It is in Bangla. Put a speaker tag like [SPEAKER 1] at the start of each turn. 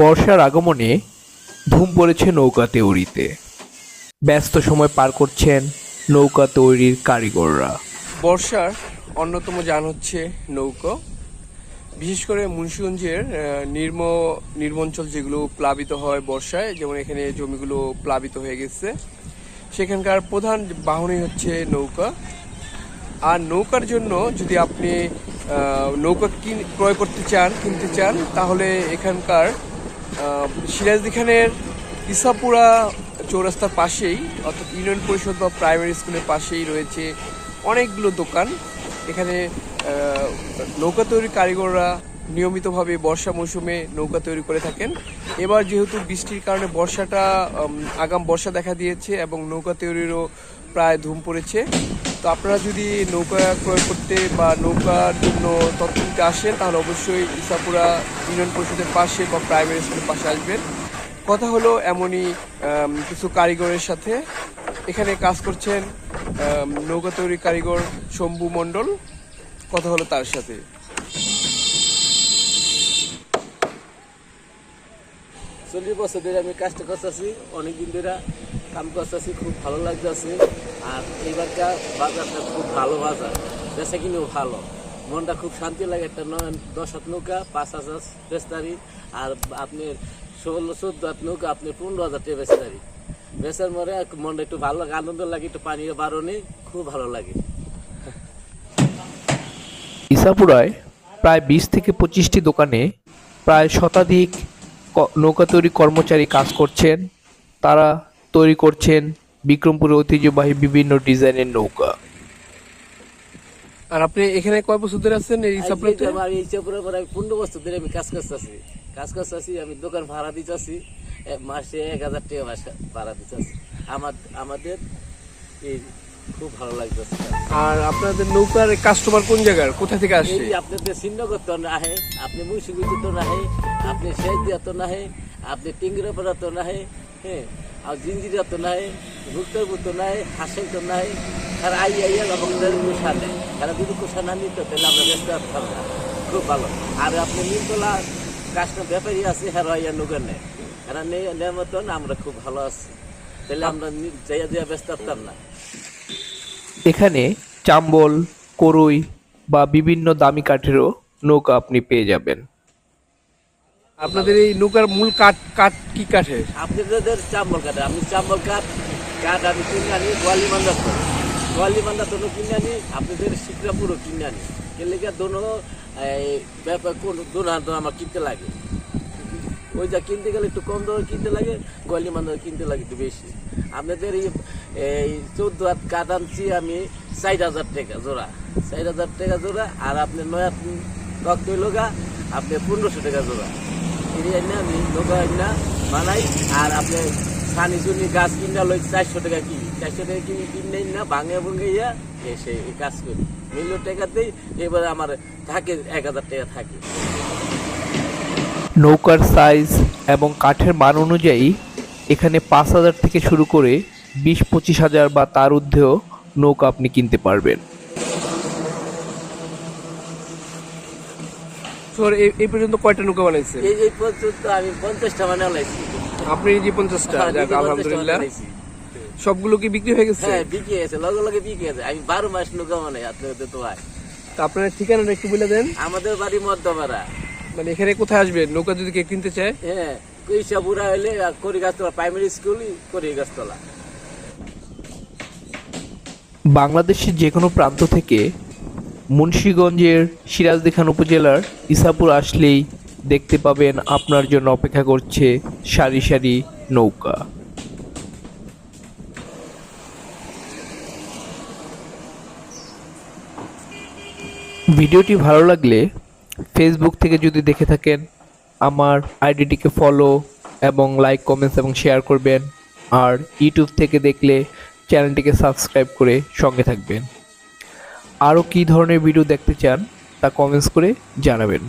[SPEAKER 1] বর্ষার আগমনে ধুম পড়েছে নৌকা তৈরিতে। ব্যস্ত সময় পার করছেন নৌকা তৈরির কারিগররা।
[SPEAKER 2] বর্ষার অন্যতম যান হচ্ছে নৌকো। বিশেষ করে মুন্সিগঞ্জের নির্ম, নির্মঞ্চল যেগুলো প্লাবিত হয় বর্ষায়, যেমন এখানে জমিগুলো প্লাবিত হয়ে গেছে, সেখানকার প্রধান বাহনই হচ্ছে নৌকা। আর নৌকার জন্য যদি আপনি নৌকা কিন, ক্রয় করতে চান, কিনতে চান, তাহলে এখানকার সিরাজদি খানের ইসাপুরা চৌরাস্তার পাশেই, অর্থাৎ ইউনিয়ন পরিষদ বা প্রাইমারি স্কুলের পাশেই রয়েছে অনেকগুলো দোকান। এখানে নৌকা তৈরি কারিগররা নিয়মিতভাবে বর্ষা মৌসুমে নৌকা তৈরি করে থাকেন। এবার যেহেতু বৃষ্টির কারণে বর্ষাটা আগাম বর্ষা দেখা দিয়েছে এবং নৌকা তৈরিরও প্রায় ধুম পড়েছে তো আপনারা যদি নৌকা ক্রয় করতে বা নৌকার জন্য তথ্য আসেন, তাহলে অবশ্যই ইসাপুরা ইউনিয়ন পরিষদের পাশে বা প্রাইমারি স্কুলের পাশে আসবেন। কথা হলো এমনই কিছু কারিগরের সাথে। এখানে কাজ করছেন নৌকা তৈরি কারিগর শম্ভু মণ্ডল। কথা হলো তার সাথে।
[SPEAKER 3] চল্লিশ বছর ধরে আমি কাজটা করতেছি, অনেকদিন ধরে। কাম করতেছি, খুব ভালো লাগতেছে। আর এইবারকার বাজারটা খুব ভালো বাজার। বেচা কিনেও ভালো। মনটা খুব শান্তি লাগে, একটা নয় দশ হাত নৌকা, পাঁচ হাজার বেচতারি। আর আপনি ষোলো, চোদ্দ হাত নৌকা আপনি পনেরো হাজার টাকা বেচতারি। বেচার মরে মনটা একটু ভালো লাগে, আনন্দ লাগে, একটু পানির বারণে খুব ভালো লাগে।
[SPEAKER 1] ইসাপুরায় প্রায় বিশ থেকে পঁচিশটি দোকানে প্রায় শতাধিক নৌকা তৈরি কর্মচারী কাজ করছেন। তারা তৈরি করছেন বিক্রমপুরের ঐতিহ্যবাহী বিভিন্ন ডিজাইনের নৌকা।
[SPEAKER 2] আর আপনি এখানে কয় বছর ধরে আছেন এই
[SPEAKER 3] যে আমার এই চাপুরের পরে আমি পনেরো বছর ধরে আমি কাজ করতেছি। কাজ করতেছি আমি দোকান ভাড়া দিতেছি মাসে এক হাজার টাকা মাসে ভাড়া দিতেছি। আমার আমাদের এই খুব ভালো লাগতেছে।
[SPEAKER 2] আর আপনাদের নৌকার কাস্টমার কোন জায়গার? কোথা থেকে আসে
[SPEAKER 3] এই আপনাদের শ্রীনগর তো নাহে আপনি মুন্সিগুজি তো নাহে আপনি শেখদিয়া তো নাহে আপনি টিঙ্গিরপাড়া তো নাহে হ্যাঁ আর জিঞ্জিরা তো নাহে ভুক্তরপুর তো নাহে হাসেন তো নাহে আর আই আইয়া আমাদের কুষা নেই। তারা যদি কোষা না নিত, তাহলে আমরা ব্যস্ত থাকতাম না। খুব ভালো। আর আপনি নির্তলা কাস্টমার ব্যাপারী আছে হ্যাঁ আইয়া নগর নেই। এরা নেওয়ার মতন আমরা খুব ভালো আছি। তাহলে আমরা যাইয়া যাইয়া ব্যস্ত থাকতাম না।
[SPEAKER 1] এখানে চাম্বল, করই বা বিভিন্ন দামি কাঠেরও নৌকা আপনি পেয়ে যাবেন।
[SPEAKER 2] আপনাদের এই নৌকার মূল কাঠ কাঠ কি কাঠের?
[SPEAKER 3] আপনাদের চাম্বল কাঠ আমি চাম্বল কাঠ কাঠ আমি কিনে আনি, গোয়ালি মান্দা তো গোয়ালি মান্দা তো কিনে আনি, আপনাদের শিকরাপুরও কিনে আনি। লেগে দোনো ব্যাপার কোন দোনো আমার কিনতে লাগে। ওই যা কিনতে গেলে একটু কম দামে কিনতে লাগে, গোয়ালি মান্দা কিনতে লাগে একটু বেশি। আপনাদের এই চোদ্দ হাত কাঠ আনছি আমি চার হাজার টাকা জোড়া। চার হাজার টাকা জোড়া, আর আপনি নয় রক্ত লগা, আপনি পনেরোশো টাকা জোড়া। এরিয়া না, আমি নৌকা না, বানাই। আর আপনি সানি সুনি গাছ কিনা লই চারশো টাকা কিনি। চারশো টাকা কিনি কিনে না, ভাঙে ভুঙে ইয়া, এসে কাজ করি। মিলিয়ন টাকাতেই এবারে আমার থাকে এক হাজার টাকা থাকে।
[SPEAKER 1] নৌকার সাইজ এবং কাঠের মান অনুযায়ী এখানে পাঁচ হাজার থেকে শুরু করে বিশ পঁচিশ হাজার বা তার ঊর্ধ্বেও নৌকা আপনি কিনতে পারবেন।
[SPEAKER 2] এই পর্যন্ত কয়টা নৌকা বানাইছে?
[SPEAKER 3] এই পর্যন্ত আমি পঞ্চাশটা মানে
[SPEAKER 2] আপনি যে পঞ্চাশটা? যাক আলহামদুলিল্লাহ। সবগুলো কি বিক্রি হয়ে গেছে?
[SPEAKER 3] হ্যাঁ বিকে গেছে লগে লগে বিকে গেছে। আমি বারো মাস নৌকা আপনাদের তো ভাই
[SPEAKER 2] তা আপনার ঠিকানাটা একটু বলে দেন।
[SPEAKER 3] আমাদের বাড়ি মধ্যমারা
[SPEAKER 2] মানে এখানে কোথায় আসবেন নৌকা যদি কেউ কিনতে চায়?
[SPEAKER 3] হ্যাঁ কইসা বুড়া হইলে প্রাইমারি স্কুল করি গাছতলা
[SPEAKER 1] বাংলাদেশের যে কোনো প্রান্ত থেকে মুন্সীগঞ্জের সিরাজদিখান উপজেলার ইসাপুর আসলেই দেখতে পাবেন আপনার জন্য অপেক্ষা করছে সারি সারি নৌকা। ভিডিওটি ভালো লাগলে ফেসবুক থেকে যদি দেখে থাকেন, আমার আইডিটিকে ফলো এবং লাইক কমেন্টস এবং শেয়ার করবেন। আর ইউটিউব থেকে দেখলে চ্যানেলটিকে সাবস্ক্রাইব করে সঙ্গে থাকবেন। আরও কী ধরনের ভিডিও দেখতে চান তা কমেন্টস করে জানাবেন।